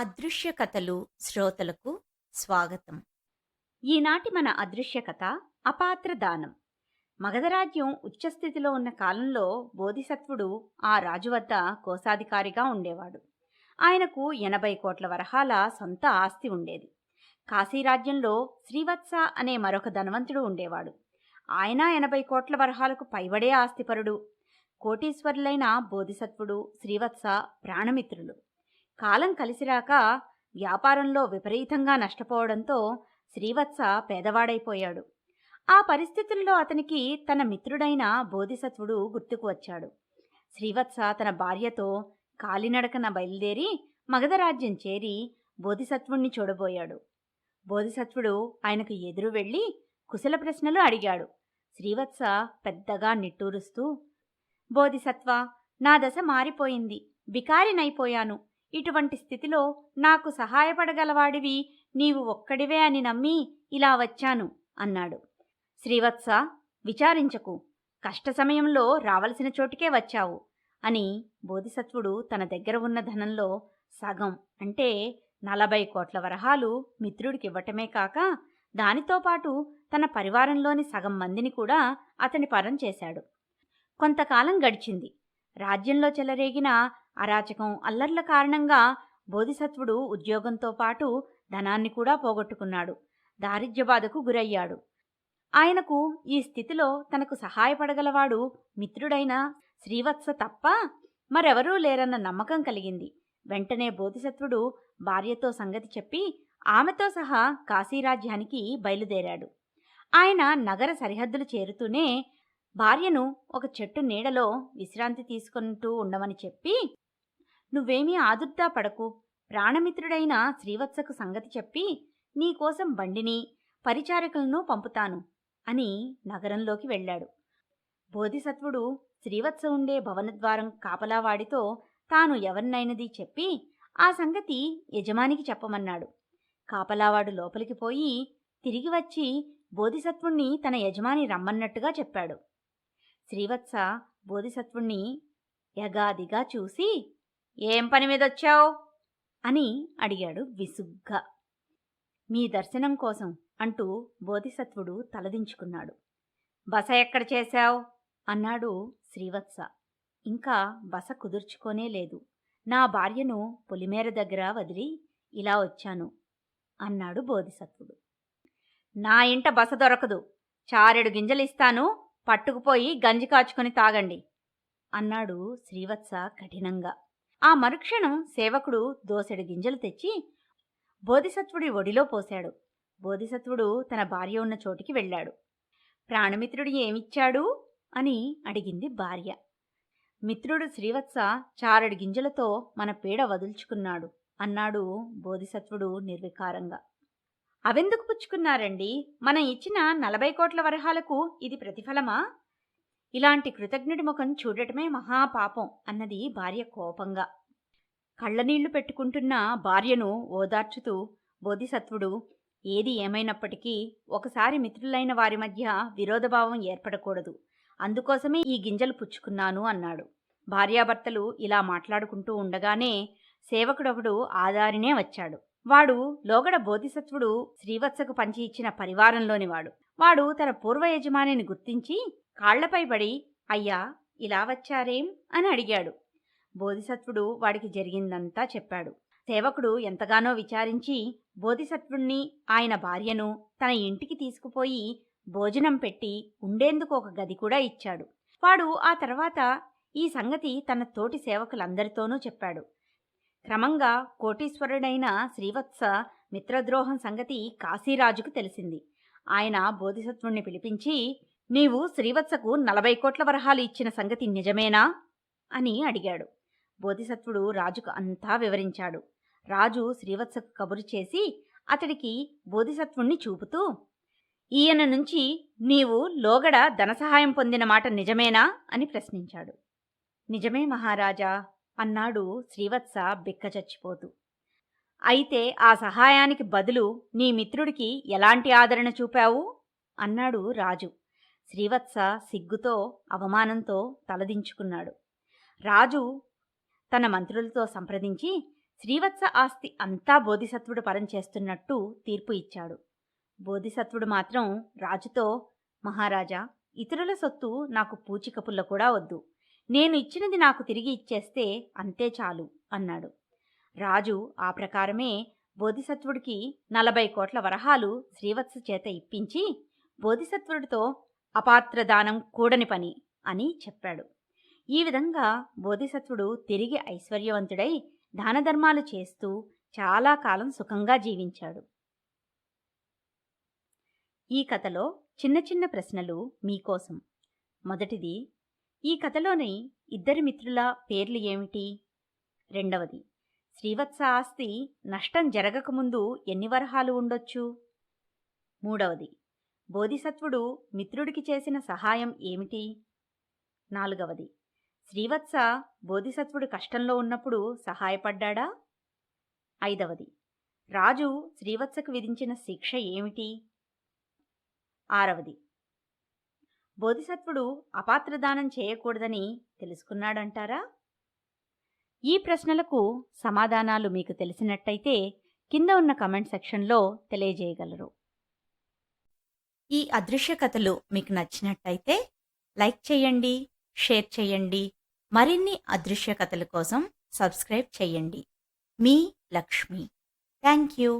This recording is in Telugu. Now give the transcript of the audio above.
అదృశ్య కథలు శ్రోతలకు స్వాగతం. ఈనాటి మన అదృశ్య కథ అపాత్ర దానం. మగధరాజ్యం ఉచ్చస్థితిలో ఉన్న కాలంలో బోధిసత్వుడు ఆ రాజు వద్ద కోశాధికారిగా ఉండేవాడు. ఆయనకు ఎనభై కోట్ల వరహాల సొంత ఆస్తి ఉండేది. కాశీరాజ్యంలో శ్రీవత్స అనే మరొక ధనవంతుడు ఉండేవాడు. ఆయన ఎనభై కోట్ల వరహాలకు పైబడే ఆస్తిపరుడు. కోటీశ్వరులైన బోధిసత్వుడు శ్రీవత్స ప్రాణమిత్రులు. కాలం కలిసిరాక వ్యాపారంలో విపరీతంగా నష్టపోవడంతో శ్రీవత్స పేదవాడైపోయాడు. ఆ పరిస్థితుల్లో అతనికి తన మిత్రుడైన బోధిసత్వుడు గుర్తుకు వచ్చాడు. శ్రీవత్స తన భార్యతో కాలినడకన బయలుదేరి మగధరాజ్యం చేరి బోధిసత్వుణ్ణి చూడబోయాడు. బోధిసత్వుడు ఆయనకు ఎదురు వెళ్ళి కుశల ప్రశ్నలు అడిగాడు. శ్రీవత్స పెద్దగా నిట్టూరుస్తూ బోధిసత్వ నా దశ మారిపోయింది. వికారినైపోయాను. ఇటువంటి స్థితిలో నాకు సహాయపడగలవాడివి నీవు ఒక్కడివే అని నమ్మి ఇలా వచ్చాను అన్నాడు. శ్రీవత్స విచారించకు. కష్ట సమయంలో రావలసిన చోటుకే వచ్చావు అని బోధిసత్వుడు తన దగ్గర ఉన్న ధనంలో సగం అంటే నలభై కోట్ల వరహాలు మిత్రుడికివ్వటమే కాక దానితో పాటు తన పరివారంలోని సగం మందిని కూడా అతని పరం చేశాడు. కొంతకాలం గడిచింది. రాజ్యంలో చెలరేగిన అరాచకం అల్లర్ల కారణంగా బోధిసత్వుడు ఉద్యోగంతో పాటు ధనాన్ని కూడా పోగొట్టుకున్నాడు. దారిద్ర్యబాధకు గురయ్యాడు. ఆయనకు ఈ స్థితిలో తనకు సహాయపడగలవాడు మిత్రుడైన శ్రీవత్స తప్ప మరెవరూ లేరన్న నమ్మకం కలిగింది. వెంటనే బోధిసత్వుడు భార్యతో సంగతి చెప్పి ఆమెతో సహా కాశీరాజ్యానికి బయలుదేరాడు. ఆయన నగర సరిహద్దులు చేరుతూనే భార్యను ఒక చెట్టు నీడలో విశ్రాంతి తీసుకుంటూ ఉండమని చెప్పి నువ్వేమీ ఆదుర్దా పడకు. ప్రాణమిత్రుడైన శ్రీవత్సకు సంగతి చెప్పి నీకోసం బండిని పరిచారకులను పంపుతాను అని నగరంలోకి వెళ్ళాడు. బోధిసత్వుడు శ్రీవత్స ఉండే భవనద్వారం కాపలావాడితో తాను ఎవరినైనది చెప్పి ఆ సంగతి యజమానికి చెప్పమన్నాడు. కాపలావాడు లోపలికి పోయి తిరిగి వచ్చి బోధిసత్వుణ్ణి తన యజమాని రమ్మన్నట్టుగా చెప్పాడు. శ్రీవత్స బోధిసత్వుణ్ణి యగాదిగా చూసి ఏం పని మీద వచ్చావు అని అడిగాడు విసుగ్గా. మీ దర్శనం కోసం అంటూ బోధిసత్వుడు తలదించుకున్నాడు. బస ఎక్కడ చేశావు? అన్నాడు శ్రీవత్స. ఇంకా బస కుదుర్చుకోనే లేదు. నా భార్యను పొలిమేర దగ్గర వదిలి ఇలా వచ్చాను అన్నాడు బోధిసత్వుడు. నా ఇంట బస దొరకదు. చారెడు గింజలిస్తాను. పట్టుకుపోయి గంజి కాచుకొని తాగండి అన్నాడు శ్రీవత్స కఠినంగా. ఆ మరుక్షణం సేవకుడు దోసెడు గింజలు తెచ్చి బోధిసత్వుడి ఒడిలో పోశాడు. బోధిసత్వుడు తన భార్య ఉన్న చోటికి వెళ్ళాడు. ప్రాణమిత్రుడు ఏమిచ్చాడు? అని అడిగింది భార్య. మిత్రుడు శ్రీవత్స చారడు గింజలతో మన పీడ వదుల్చుకున్నాడు అన్నాడు బోధిసత్వుడు నిర్వికారంగా. అవెందుకు పుచ్చుకున్నారండి? మనం ఇచ్చిన నలభై కోట్ల వరహాలకు ఇది ప్రతిఫలమా? ఇలాంటి కృతజ్ఞుడి ముఖం చూడటమే మహాపాపం అన్నది భార్య కోపంగా. కళ్ళనీళ్ళు పెట్టుకుంటున్న భార్యను ఓదార్చుతూ బోధిసత్వుడు ఏది ఏమైనప్పటికీ ఒకసారి మిత్రులైన వారి మధ్య విరోధభావం ఏర్పడకూడదు. అందుకోసమే ఈ గింజలు పుచ్చుకున్నాను అన్నాడు. భార్యాభర్తలు ఇలా మాట్లాడుకుంటూ ఉండగానే సేవకుడొకడు ఆదారినే వచ్చాడు. వాడు లోగడ బోధిసత్వుడు శ్రీవత్సకు పంచి ఇచ్చిన పరివారంలోనివాడు వాడు తన పూర్వ యజమానిని గుర్తించి కాళ్ళపై పడి అయ్యా ఇలా వచ్చారేం? అని అడిగాడు. బోధిసత్వుడు వాడికి జరిగిందంతా చెప్పాడు. సేవకుడు ఎంతగానో విచారించి బోధిసత్వుణ్ణి ఆయన భార్యను తన ఇంటికి తీసుకుపోయి భోజనం పెట్టి ఉండేందుకు ఒక గది కూడా ఇచ్చాడు. వాడు ఆ తర్వాత ఈ సంగతి తన తోటి సేవకులందరితోనూ చెప్పాడు. క్రమంగా కోటీశ్వరుడైన శ్రీవత్స మిత్రద్రోహం సంగతి కాశీరాజుకు తెలిసింది. ఆయన బోధిసత్వుణ్ణి పిలిపించి నీవు శ్రీవత్సకు నలభై కోట్ల వరహాలు ఇచ్చిన సంగతి నిజమేనా? అని అడిగాడు. బోధిసత్వుడు రాజుకు అంతా వివరించాడు. రాజు శ్రీవత్సకు కబురు చేసి అతడికి బోధిసత్వుణ్ణి చూపుతూ ఈయన నుంచి నీవు లోగడ ధనసహాయం పొందిన మాట నిజమేనా? అని ప్రశ్నించాడు. నిజమే మహారాజా అన్నాడు శ్రీవత్స బిక్కచచ్చిపోతూ అయితే ఆ సహాయానికి బదులు నీ మిత్రుడికి ఎలాంటి ఆదరణ చూపావు? అన్నాడు రాజు. శ్రీవత్స సిగ్గుతో అవమానంతో తలదించుకున్నాడు. రాజు తన మంత్రులతో సంప్రదించి శ్రీవత్స ఆస్తి అంతా బోధిసత్వుడు పరం చేస్తున్నట్టు తీర్పు ఇచ్చాడు. బోధిసత్వుడు మాత్రం రాజుతో మహారాజా ఇతరుల సొత్తు నాకు పూచిక పుల్ల కూడా వద్దు. నేను ఇచ్చినది నాకు తిరిగి ఇచ్చేస్తే అంతే చాలు అన్నాడు. రాజు ఆ ప్రకారమే బోధిసత్వుడికి నలభై కోట్ల వరహాలు శ్రీవత్స చేత ఇప్పించి బోధిసత్వుడితో అపాత్రదానం కూడని పని అని చెప్పాడు. ఈ విధంగా బోధిసత్వుడు తిరిగి ఐశ్వర్యవంతుడై దానధర్మాలు చేస్తూ చాలా కాలం సుఖంగా జీవించాడు. ఈ కథలో చిన్న చిన్న ప్రశ్నలు మీకోసం మొదటిది ఈ కథలోని ఇద్దరి మిత్రుల పేర్లు ఏమిటి? రెండవది శ్రీవత్స ఆస్తి నష్టం జరగకముందు ఎన్ని వరహాలు ఉండొచ్చు? మూడవది బోధిసత్వుడు మిత్రుడికి చేసిన సహాయం ఏమిటి? నాలుగవది. శ్రీవత్స బోధిసత్వుడు కష్టంలో ఉన్నప్పుడు సహాయపడ్డా ఐదవది. రాజు శ్రీవత్సకు విధించిన శిక్ష ఏమిటి? ఆరవది. బోధిసత్వుడు అపాత్రదానం చేయకూడదని తెలుసుకున్నాడంటారా? ఈ ప్రశ్నలకు సమాధానాలు మీకు తెలిసినట్టయితే కింద ఉన్న కమెంట్ సెక్షన్లో తెలియజేయగలరు. ఈ అదృశ్య కథలు మీకు నచ్చినట్టయితే లైక్ చేయండి షేర్ చేయండి మరిన్ని అదృశ్య కథల కోసం సబ్స్క్రైబ్ చేయండి. మీ లక్ష్మి. Thank you.